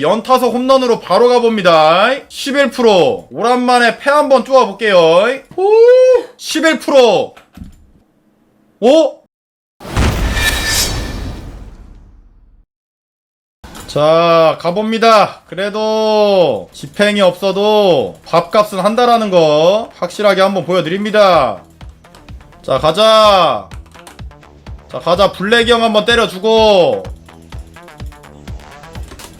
연타석 홈런으로 바로 가봅니다. 11% 오랜만에 패 한번 쪼아볼게요. 오 11% 오? 자 가봅니다. 그래도 집행이 없어도 밥값은 한다라는 거 확실하게 한번 보여드립니다. 자 가자. 자 가자. 블랙이 형 한번 때려주고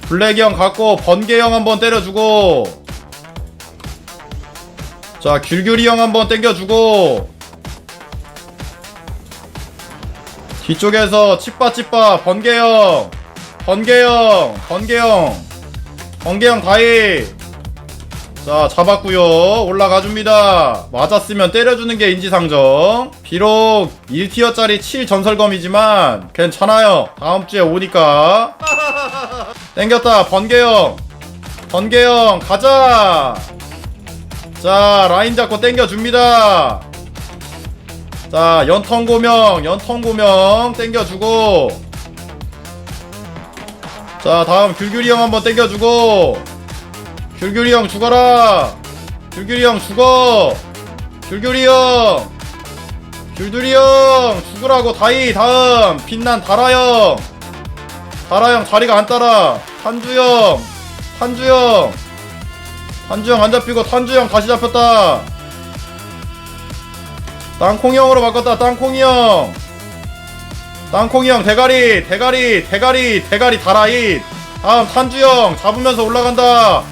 블랙이 형 갖고 번개 형 한번 때려주고. 자 귤귤이 형 한번 땡겨주고. 뒤쪽에서 칩바칩바 번개 형. 번개 형 번개 형. 번개 형 다이 자 잡았구요. 올라가줍니다. 맞았으면 때려주는 게 인지상정. 비록 1티어짜리 7 전설검이지만 괜찮아요. 다음주에 오니까. 땡겼다. 번개형. 번개형 가자! 자 라인 잡고 땡겨줍니다. 자 연턴고명 연턴고명 땡겨주고. 자 다음 귤귤이 형 한번 땡겨주고 귤귤이 형 죽어라. 귤귤이 형 죽어. 귤귤이 형. 귤귤이 형 죽으라고 다이 다음. 빛난 다라 형. 다라 형 자리가 안 따라. 탄주 형. 탄주 형. 탄주 형 안 잡히고 탄주 형 다시 잡혔다. 땅콩이 형으로 바꿨다. 땅콩이 형. 땅콩이 형 대가리 대가리 대가리 대가리 다라잇. 다음 탄주 형 잡으면서 올라간다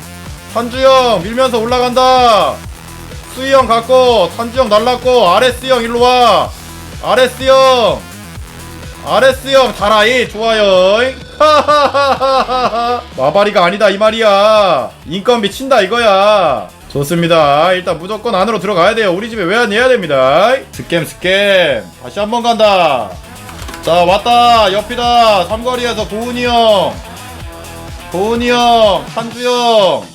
탄주 형 밀면서 올라간다. 수희 형 갖고 탄주 형 날랐고 RS 형 일로 와. RS 형. RS 형 다라잇 좋아요. 마바리가 아니다 이 말이야. 인건비 친다 이거야. 좋습니다. 일단 무조건 안으로 들어가야 돼요. 우리 집에 외환해야 됩니다. 스캠 스캠. 다시 한번 간다. 자 왔다. 옆이다. 삼거리에서 고은이 형. 고은이 형 탄주 형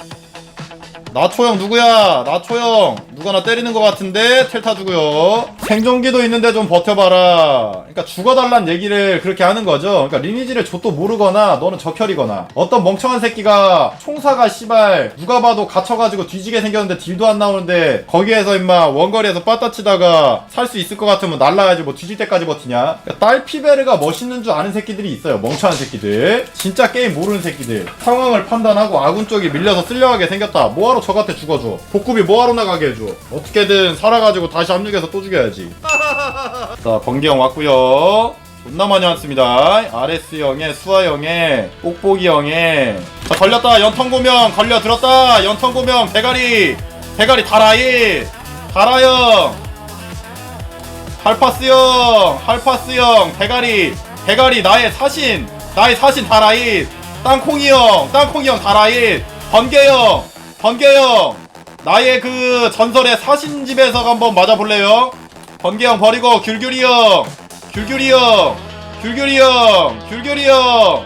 나초 형 누구야? 나초 형. 누가 나 때리는 것 같은데? 텔 타 주고요. 생존기도 있는데 좀 버텨봐라. 그러니까 죽어달란 얘기를 그렇게 하는 거죠. 그러니까 리니지를 좆도 모르거나 너는 적혈이거나. 어떤 멍청한 새끼가 총사가 씨발 누가 봐도 갇혀가지고 뒤지게 생겼는데 딜도 안 나오는데 거기에서 임마 원거리에서 빠따치다가 살 수 있을 것 같으면 날라야지 뭐 뒤질 때까지 버티냐? 그러니까 딸 피베르가 멋있는 줄 아는 새끼들이 있어요. 멍청한 새끼들. 진짜 게임 모르는 새끼들. 상황을 판단하고 아군 쪽이 밀려서 쓸려가게 생겼다. 뭐하러 저한테 죽어줘. 복급이 뭐하러 나가게 해줘. 어떻게든 살아가지고 다시 합류해서 또 죽여야지. 자 번개형 왔구요. 존나 많이 왔습니다. RS 형에 수아 형에 뽁뽁이 형에. 자 걸렸다. 연턴고명 걸려 들었다. 연턴고명 대가리. 대가리 다라이. 다라형 할파스 형 할파스 형 대가리. 대가리 나의 사신. 나의 사신 다라이. 땅콩이 형 땅콩이 형 다라이. 번개 형 번개 형 나의 그 전설의 사신 집에서 한번 맞아볼래요? 번개 형 버리고 귤귤이 형 귤귤이 형 귤귤이 형 귤귤이 형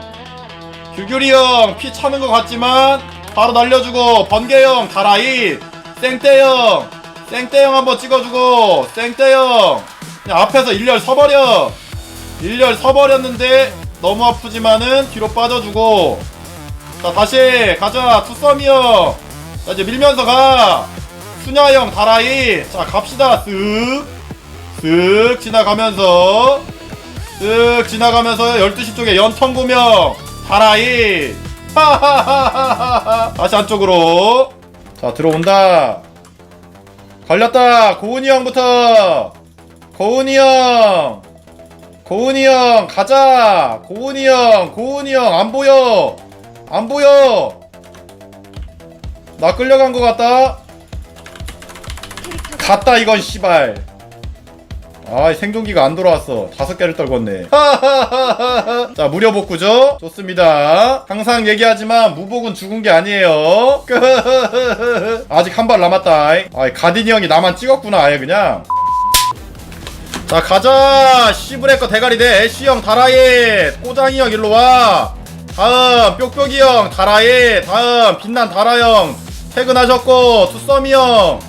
귤귤이 형 피 차는 것 같지만 바로 날려주고 번개 형 다라이 쌩떼 형 쌩떼 형 한번 찍어주고 쌩떼 형 그냥 앞에서 일렬 서버려. 일렬 서버렸는데 너무 아프지만은 뒤로 빠져주고. 자 다시 가자. 투썸이 형 자 이제 밀면서 가. 수냐 형 다라이. 자 갑시다. 쓱쓱 지나가면서. 쓱 지나가면서 12시 쪽에 연턴구명. 다라이. 하하하하하. 다시 안쪽으로. 자 들어온다. 걸렸다. 고은이 형부터. 고은이 형. 고은이 형 가자. 고은이 형 고은이 형 안 보여. 안 보여 나 끌려간 것 같다. 갔다 이건 씨발. 아 생존기가 안 돌아왔어. 다섯 개를 떨궜네. 자 무료 복구죠? 좋습니다. 항상 얘기하지만 무복은 죽은 게 아니에요. 아직 한 발 남았다. 아 가디니 형이 나만 찍었구나 아예 그냥. 자 가자. 시브레커 대가리 대 애쉬 형 다라이 꼬장이 형 일로와. 다음 뾱뾱이 형 다라이 다음 빛난 다라 형 퇴근하셨고 투썸이 형.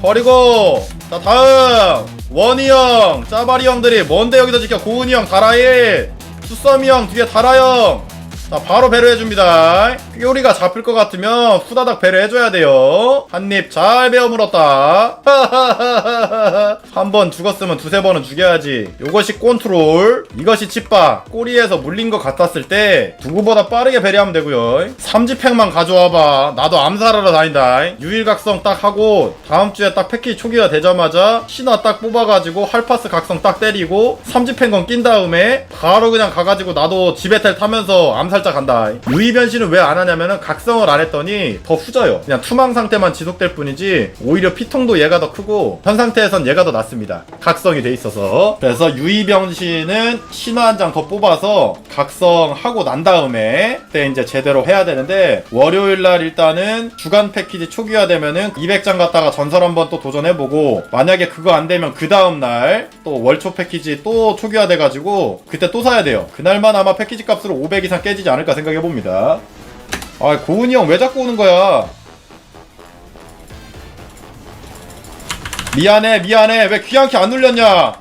버리고 자 다음. 원희 형. 짜바리 형들이 뭔데 여기서 지켜? 고은이 형 다라이 투썸이 형 뒤에 다라 형 자 바로 배려해줍니다. 뾰리가 잡힐 것 같으면 후다닥 배를 해줘야 돼요. 한입 잘 베어 물었다. 한 번 죽었으면 두세 번은 죽여야지. 요것이 컨트롤. 이것이 칩바. 꼬리에서 물린 것 같았을 때 누구보다 빠르게 배리하면 되고요. 삼지팩만 가져와봐. 나도 암살하러 다닌다. 유일각성 딱 하고 다음 주에 딱 패키지 초기화 되자마자 신화 딱 뽑아가지고 할파스 각성 딱 때리고 삼지팩건 낀 다음에 바로 그냥 가가지고 나도 지배텔 타면서 암살 자 간다. 유이 변신은 왜 안 하냐면은 각성을 안 했더니 더 후져요. 그냥 투망 상태만 지속될 뿐이지 오히려 피통도 얘가 더 크고 현 상태에선 얘가 더 낫습니다. 각성이 돼 있어서. 그래서 유이 변신은 신화 한 장 더 뽑아서 각성하고 난 다음에 그때 이제 제대로 해야 되는데 월요일 날 일단은 주간 패키지 초기화 되면은 200장 갖다가 전설 한번 또 도전해보고 만약에 그거 안 되면 그 다음 날 또 월초 패키지 또 초기화 돼가지고 그때 또 사야 돼요. 그날만 아마 패키지 값으로 500 이상 깨지지 않을까 생각해 봅니다. 아 고은이 형 왜 자꾸 오는 거야? 미안해 미안해. 왜 귀찮게 안 눌렸냐?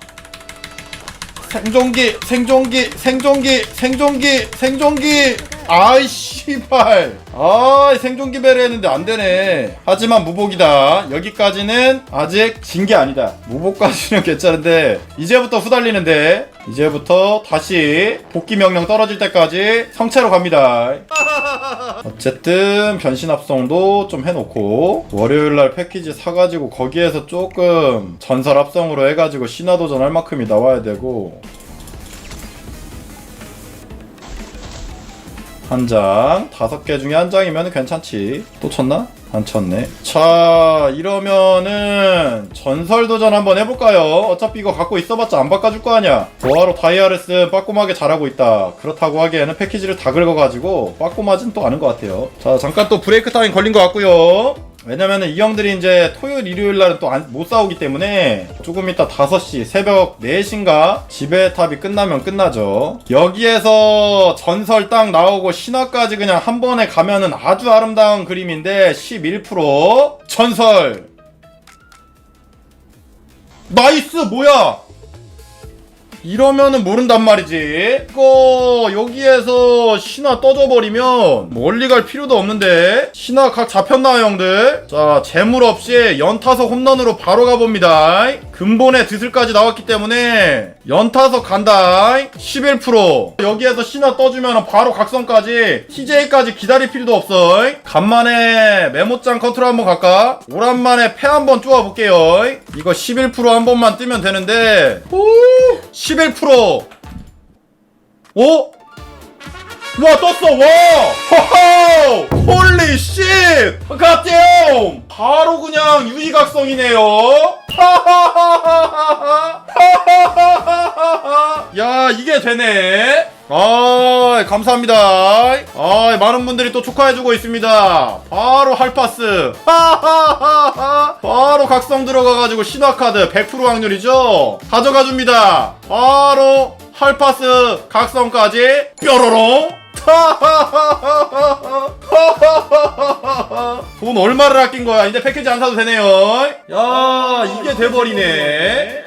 생존기 생존기 생존기 생존기 생존기. 아이 씨발 아 생존기 배를 했는데 안 되네. 하지만 무복이다. 여기까지는 아직 진 게 아니다. 무복까지는 괜찮은데 이제부터 후달리는데 이제부터 다시 복귀 명령 떨어질 때까지 성체로 갑니다. 어쨌든 변신 합성도 좀 해놓고 월요일날 패키지 사가지고 거기에서 조금 전설 합성으로 해가지고 신화도전 할 만큼이 나와야 되고 한 장, 다섯 개 중에 한 장이면 괜찮지. 또 쳤나? 안 쳤네. 자, 이러면은 전설 도전 한번 해볼까요? 어차피 이거 갖고 있어봤자 안 바꿔줄 거 아니야. 보아로 다이아레스 빠꼼하게 잘하고 있다. 그렇다고 하기에는 패키지를 다 긁어가지고 빠꼼하진 또 않은 것 같아요. 자, 잠깐 또 브레이크 타임 걸린 것 같고요. 왜냐면은 이 형들이 이제 토요일 일요일 날은 또 못 싸우기 때문에 조금 이따 5시 새벽 4시인가 지배탑이 끝나면 끝나죠. 여기에서 전설 딱 나오고 신화까지 그냥 한 번에 가면은 아주 아름다운 그림인데 11% 전설! 나이스! 뭐야 이러면은 모른단 말이지. 이거 여기에서 신화 떠져버리면 멀리 갈 필요도 없는데 신화 각 잡혔나요 형들? 자 재물 없이 연타석 홈런으로 바로 가봅니다. 근본의 드슬까지 나왔기 때문에 연타석 간다. 11% 여기에서 신화 떠주면 바로 각성까지 TJ까지 기다릴 필요도 없어. 간만에 메모장 컨트롤 한번 갈까? 오랜만에 패 한번 쪼아볼게요. 이거 11%한 번만 뜨면 되는데 오! 11% 오? 와 떴어 와 호호 홀리 쉣 갓데용 바로 그냥 유의각성이네요 야 이게 되네. 아 감사합니다. 아 많은 분들이 또 축하해주고 있습니다. 바로 할파스. 바로 각성 들어가가지고 신화카드 100% 확률이죠? 가져가줍니다. 바로 할파스 각성까지. 뾰로롱. 돈 얼마를 아낀 거야? 이제 패키지 안 사도 되네요. 야, 아, 이게 돼버리네.